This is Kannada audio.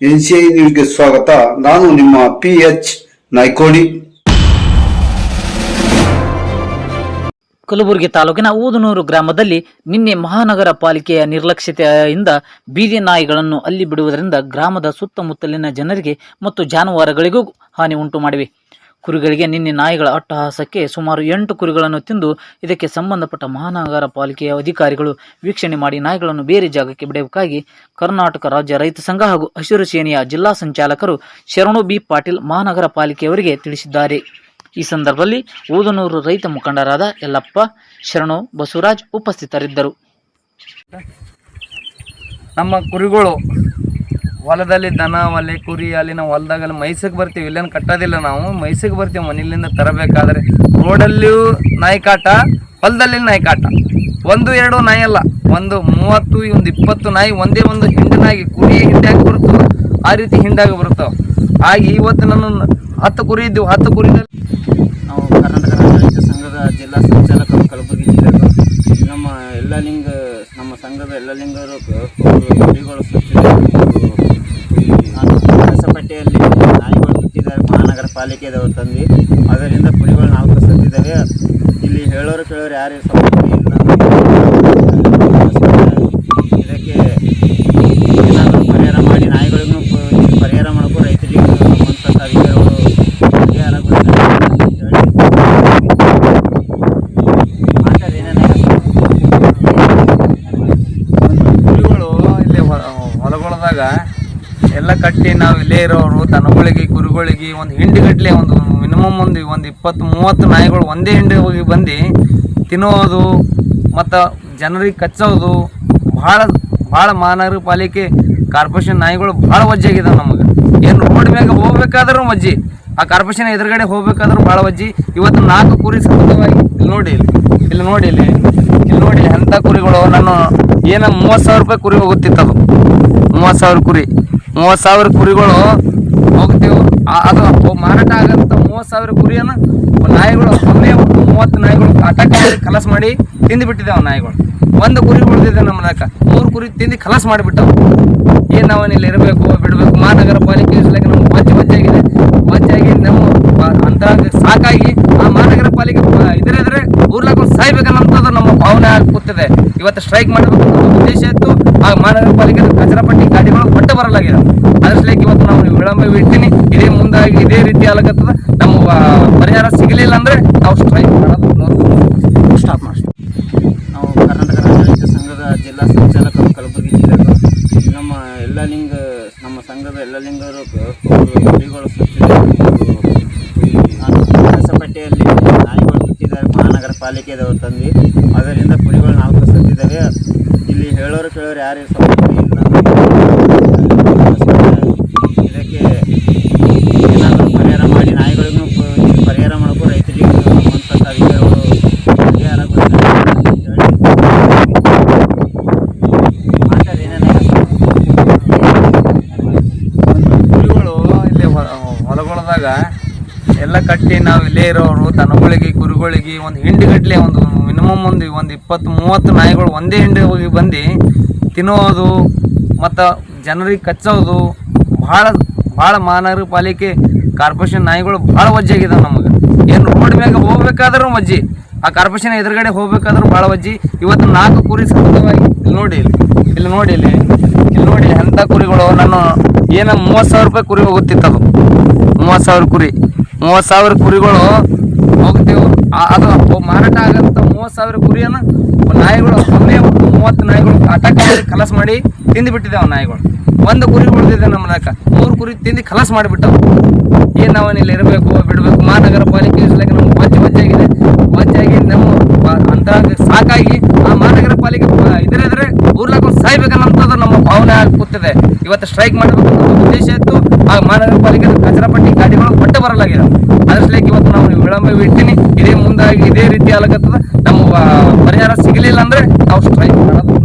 ಎನ್ಸಿಐ ನ್ಯೂಸ್ಗೆ ಸ್ವಾಗತ. ನಾನು ನಿಮ್ಮ ಪಿ ಎಚ್ ನಾಯ್ಕೋಡಿ ಕಲಬುರಗಿ ತಾಲೂಕಿನ ಊದನೂರು ಗ್ರಾಮದಲ್ಲಿ ನಿನ್ನೆ ಮಹಾನಗರ ಪಾಲಿಕೆಯ ನಿರ್ಲಕ್ಷ್ಯತೆಯಿಂದ ಬೀದಿ ನಾಯಿಗಳನ್ನು ಅಲ್ಲಿ ಬಿಡುವುದರಿಂದ ಗ್ರಾಮದ ಸುತ್ತಮುತ್ತಲಿನ ಜನರಿಗೆ ಮತ್ತು ಜಾನುವಾರುಗಳಿಗೂ ಹಾನಿ ಉಂಟು ಮಾಡಿವೆ. ಕುರಿಗಳಿಗೆ ನಿನ್ನೆ ನಾಯಿಗಳ ಅಟ್ಟಹಾಸಕ್ಕೆ ಸುಮಾರು ಎಂಟು ಕುರಿಗಳನ್ನು ತಿಂದು ಇದಕ್ಕೆ ಸಂಬಂಧಪಟ್ಟ ಮಹಾನಗರ ಪಾಲಿಕೆಯ ಅಧಿಕಾರಿಗಳು ವೀಕ್ಷಣೆ ಮಾಡಿ ನಾಯಿಗಳನ್ನು ಬೇರೆ ಜಾಗಕ್ಕೆ ಬಿಡಬೇಕಾಗಿ ಕರ್ನಾಟಕ ರಾಜ್ಯ ರೈತ ಸಂಘ ಹಾಗೂ ಹಸಿರು ಸೇನೆಯ ಜಿಲ್ಲಾ ಸಂಚಾಲಕರು ಶರಣು ಬಿ ಪಾಟೀಲ್ ಮಹಾನಗರ ಪಾಲಿಕೆಯವರಿಗೆ ತಿಳಿಸಿದ್ದಾರೆ. ಈ ಸಂದರ್ಭದಲ್ಲಿ ಊದನೂರು ರೈತ ಮುಖಂಡರಾದ ಯಲ್ಲಪ್ಪ, ಶರಣು, ಬಸವರಾಜ್ ಉಪಸ್ಥಿತರಿದ್ದರು. ನಮ್ಮ ಕುರಿಗಳು ಹೊಲದಲ್ಲಿ ದನ, ಒಲೆ, ಕುರಿ ಅಲ್ಲಿ ನಾವು ಹೊಲದಾಗಲ್ಲಿ ಮೈಸಕ್ಕೆ ಬರ್ತೀವಿ. ಇಲ್ಲೇನು ಕಟ್ಟೋದಿಲ್ಲ ನಾವು. ಮೈಸಕ್ಕೆ ಬರ್ತೀವಿ ಮನೆಯಲ್ಲಿಂದ ತರಬೇಕಾದ್ರೆ. ರೋಡಲ್ಲಿಯೂ ನಾಯಿ ಕಾಟ ಹೊಲದಲ್ಲಿ ನಾಯಿ ಕಾಟ ಒಂದು, ಎರಡು ನಾಯಿ ಅಲ್ಲ. ಒಂದು ಮೂವತ್ತು, ಒಂದು ಇಪ್ಪತ್ತು ನಾಯಿ ಒಂದೇ ಒಂದು ಹಿಂಡಿನಾಗಿ ಕುರಿ ಹಿಂಡಾಗಿ ಬರುತ್ತೋ, ಆ ರೀತಿ ಹಿಂಡಾಗಿ ಬರುತ್ತವೆ ಹಾಗೆ ಇವತ್ತು ನಾನು ಹತ್ತು ಕುರಿ ಇದ್ದೀವಿ ಹತ್ತು ಕುರಿದಲ್ಲಿ ನಾವು ಕರ್ನಾಟಕ ರಾಜ್ಯ ಸಂಘದ ಜಿಲ್ಲಾ ಸಂಚಾಲಕ ಕಲಬುರಗಿ ಜಿಲ್ಲೆಗಳು ನಮ್ಮ ಎಲ್ಲ ಲಿಂಗ ನಮ್ಮ ಸಂಘದ ಎಲ್ಲ ಲಿಂಗರು ಕುರಿಗಳು ಕಸಪಟ್ಟಿಯಲ್ಲಿ ನಾಯಿಗಳು ಬಿಟ್ಟಿದ್ದಾರೆ ಮಹಾನಗರ ಪಾಲಿಕೆಯವರು ತಂದು. ಅದರಿಂದ ಕುರಿಗಳು ನಾಲ್ಕು ಸತ್ತಿದ್ದಾವೆ ಇಲ್ಲಿ ಹೇಳೋರು ಕೇಳೋರು ಯಾರು ಇದಕ್ಕೆ ಏನಾದರೂ ಪರಿಹಾರ ಮಾಡಿ ನಾಯಿಗಳಿಗೂ ಪರಿಹಾರ ಮಾಡೋಕ್ಕೂ ರೈತರಿಗೆ ಸಂಬಂಧಪಟ್ಟ ಅಧಿಕಾರಿಗಳು ಇಲ್ಲಿ ಹೊಲ- ಹೊಲಗೊಳದಾಗ ಎಲ್ಲ ಕಟ್ಟಿ ನಾವು ಇಲ್ಲೇ ಇರೋರು, ದನಗಳಿಗೆ, ಕುರಿಗಳಿಗೆ ಒಂದು ಹಿಂಡಿಗಟ್ಲೆ ಒಂದು ಮಿನಿಮಮ್ ಒಂದು ಒಂದು ಇಪ್ಪತ್ತು ಮೂವತ್ತು ನಾಯಿಗಳು ಒಂದೇ ಹಿಂಡಿ ಹೋಗಿ ಬಂದು ತಿನ್ನೋದು, ಮತ್ತು ಜನರಿಗೆ ಕಚ್ಚೋದು, ಭಾಳ ಭಾಳ ಮಹಾನಗರ ಪಾಲಿಕೆ ಕಾರ್ಪೊರೇಷನ್ ನಾಯಿಗಳು ಭಾಳ ವಜ್ಜೆ ಆಗಿದಾವೆ ನಮಗೆ. ಏನು ರೋಡ್ ಮ್ಯಾಗ ಹೋಗ್ಬೇಕಾದ್ರೂ ವಜ್ಜಿ, ಆ ಕಾರ್ಪೊರೇಷನ್ ಎದುರುಗಡೆ ಹೋಗ್ಬೇಕಾದ್ರೂ ಭಾಳ ಒಜ್ಜಿ ಇವತ್ತು ನಾಲ್ಕು ಕುರಿ ಸತತವಾಗಿ ಇಲ್ಲಿ ನೋಡಿ ಇಲ್ಲಿ ಇಲ್ಲಿ ನೋಡಿ ಇಲ್ಲಿ ಇಲ್ಲಿ ನೋಡಿ ಎಂಥ ಕುರಿಗಳು ನಾನು ಏನೋ ಮೂವತ್ತು ಸಾವಿರ ರೂಪಾಯಿ ಕುರಿ ಹೋಗುತ್ತಿತ್ತದು. ಮೂವತ್ತು ಸಾವಿರ ಕುರಿ. ಮೂವತ್ತು ಸಾವಿರ ಕುರಿಗಳು ಹೋಗ್ತೇವೆ. ಅದು ಮಾರಾಟ ಆಗಂತ ಮೂವತ್ತು ಸಾವಿರ ಕುರಿಯನ್ನು ನಾಯಿಗಳು, ಒಂದು ಮೂವತ್ತು ನಾಯಿಗಳು ಕಾಟಕ ಕಲಸ ಮಾಡಿ ತಿಂದು ಬಿಟ್ಟಿದ್ದಾವೆ ನಾಯಿಗಳು. ಒಂದು ಕುರಿ ಉಳಿದಿದೆ ನಮ್ಮ ನಾಕ ಮೂರು ಕುರಿ ತಿಂದು ಕಲಸ ಮಾಡಿಬಿಟ್ಟವು. ಏನು ನಾವು ಇಲ್ಲಿ ಇರಬೇಕು, ಬಿಡಬೇಕು? ಮಹಾನಗರ ಪಾಲಿಕೆ ಸಲಕ್ಕೆ ನಮ್ಗೆ ವಜ್ಜೆ ವಜ್ಜಾಗಿದೆ ವಜ್ಜಾಗಿ ನಮ್ಮ ಅಂತ ಸಾಕಾಗಿ ಆ ಮಹಾನಗರ ಪಾಲಿಕೆ ಇದರೆದ್ರೆ ಊರ್ಲಕ್ಕ ಸಾಯ್ಬೇಕನ್ನೋದು ನಮ್ಮ ಭಾವನೆ ಆಗುತ್ತದೆ ಇವತ್ತು ಸ್ಟ್ರೈಕ್ ಮಾಡಬೇಕು ಉದ್ದೇಶ ಇತ್ತು. ಆ ಮಹಾನಗರ ಪಾಲಿಕೆ ಕಚರಪಟ್ಟಿ ಗಾಡಿಗಳು ಹೊಟ್ಟೆ ಬರಲಾಗಿದೆ ಅದ್ರ ಸಲಕ್ಕೆ ಇವತ್ತು ನಾವು ವಿಳಂಬ ಬಿಡ್ತೀನಿ ಇದೇ ಮುಂದಾಗಿ ಇದೇ ರೀತಿ ಆಗತ್ತದ ನಮ್ಮ ಪರಿಹಾರ ಸಿಗಲಿಲ್ಲ ಅಂದ್ರೆ ನಾವು ಸ್ಟ್ರೈಕ್ ಮಾಡೋದು ಸ್ಟಾಪ್ ಮಾಡ್ತೀವಿ. ನಾವು ಕರ್ನಾಟಕ ರಾಜ್ಯ ಸಂಘದ ಜಿಲ್ಲಾ ಸಂಚಾಲಕರು ಕಲಬುರಗಿ ನಮ್ಮ ಎಲ್ಲ ಲಿಂಗ, ನಮ್ಮ ಸಂಘದ ಎಲ್ಲ ಲಿಂಗರು ಕುರಿಗಳು ಕಸಪಟ್ಟಿಯಲ್ಲಿ ನಾಯಿಗಳು ಬಿಟ್ಟಿದ್ದಾರೆ ಮಹಾನಗರ ಪಾಲಿಕೆದವರು ತಂದು. ಅದರಿಂದ ಕುರಿಗಳು ನಾಲ್ಕು ಸತ್ತಿದ್ದಾವೆ. ಇಲ್ಲಿ ಹೇಳೋರು ಕೇಳೋರು ಯಾರು ಇಲ್ಲ. ಇದಕ್ಕೆ ಏನಾದರೂ ಪರಿಹಾರ ಮಾಡಿ ನಾಯಿಗಳಿಗೂ ಪರಿಹಾರ ಮಾಡೋಕ್ಕೂ ರೈತರಿಗೆ ಸಂಬಂಧಪಟ್ಟ ಅಧಿಕಾರಿಗಳು ಪರಿಹಾರ ಕುರಿಗಳು ಇಲ್ಲಿ ಹೊಲ- ಹೊಲಗೊಳದಾಗ ಎಲ್ಲ ಕಟ್ಟಿ ನಾವು ಇಲ್ಲೇ ಇರೋರು, ದನಗಳಿಗೆ, ಕುರಿಗಳಿಗೆ ಒಂದು ಹಿಂಡಿಗಟ್ಲೆ ಒಂದು ಮಿನಿಮಮ್ ಒಂದು ಒಂದು ಇಪ್ಪತ್ತು ಮೂವತ್ತು ನಾಯಿಗಳು ಒಂದೇ ಹಿಂಡಿ ಹೋಗಿ ಬಂದು ತಿನ್ನೋದು ಮತ್ತು ಜನರಿಗೆ ಕಚ್ಚೋದು ಭಾಳ ಭಾಳ ಮಹಾನಗರ ಪಾಲಿಕೆ ಕಾರ್ಪೊರೇಷನ್ ನಾಯಿಗಳು ಭಾಳ ವಜ್ಜಿ ಆಗಿದಾವೆ ನಮಗೆ. ಏನು ರೋಡ್ ಮ್ಯಾಗ ಹೋಗ್ಬೇಕಾದ್ರೂ ಮಜ್ಜಿ, ಆ ಕಾರ್ಪೊರೇಷನ್ ಎದುರುಗಡೆ ಹೋಗ್ಬೇಕಾದ್ರೂ ಭಾಳ ವಜ್ಜಿ. ಇವತ್ತು ನಾಲ್ಕು ಕುರಿ ಸತತವಾಗಿ ಇಲ್ಲಿ ನೋಡಿ ಇಲ್ಲಿ ನೋಡಿ ಇಲ್ಲಿ ಇಲ್ಲಿ ನೋಡಿ ಎಂಥ ಕುರಿಗಳು. ನಾನು ಏನೋ ಮೂವತ್ತು ಸಾವಿರ ರೂಪಾಯಿ ಕುರಿ ಅದು ಮೂವತ್ತು ಸಾವಿರ ಕುರಿ, ಮೂವತ್ತು ಸಾವಿರ ಕುರಿಗಳು ಹೋಗ್ತೀವಿ. ಅದು ಮಾರಾಟ ಆಗಂತ ಮೂವತ್ತು ಸಾವಿರ ಕುರಿಯನ್ನು ನಾಯಿಗಳು ಒಂದು ಮೂವತ್ತು ನಾಯಿಗಳು ಅಟ್ಯಾಕ್ ಮಾಡಿ ಕಲಸ್ ಮಾಡಿ ತಿಂದು ಬಿಟ್ಟಿದ್ದಾವೆ ನಾಯಿಗಳು. ಒಂದು ಕುರಿ ಉಳಿದಿದೆ ನಮ್ಮ ನಾಕ ಮೂರು ಕುರಿ ತಿಂದು ಕಲಸ್ ಮಾಡಿಬಿಟ್ಟವು. ಏನು ನಾವು ಇಲ್ಲಿ ಇರಬೇಕು, ಬಿಡಬೇಕು? ಮಹಾನಗರ ಪಾಲಿಕೆ ಇಸ್ಲಾಗ ನಮ್ಗೆ ವಜ್ಜೆ ವಜ್ಜಾಗಿದೆ ವಜ್ಜಾಗಿ ನಮ್ಮ ಅಂತ ಸಾಕಾಗಿ ಆ ಮಹಾನಗರ ಪಾಲಿಕೆ ಇದರೆದ್ರೆ ಊರ್ಲಾಕೊಂಡು ಸಾಯ್ಬೇಕನ್ನೋದು ನಮ್ಮ ಭಾವನೆ ಕೂತಿದೆ ಇವತ್ತು ಸ್ಟ್ರೈಕ್ ಮಾಡಬೇಕು ಉದ್ದೇಶ ಇತ್ತು. ಆ ಮಹಾನಗರ ಪಾಲಿಕೆ ಕಚರಪಟ್ಟಿ ಗಾಡಿಗಳು ಹೊಟ್ಟೆ ಬರಲಾಗಿದೆ ಅದ್ರ ಸಲಕ್ಕೆ ಇವತ್ತು ನಾವು ವಿಳಂಬ ಆಗತ್ತದ ನಮ್ಮ ಪರಿಹಾರ ಸಿಗಲಿಲ್ಲ ಅಂದ್ರೆ ನಾವು ಸ್ಟ್ರೈಕ್ ಮಾಡೋದು.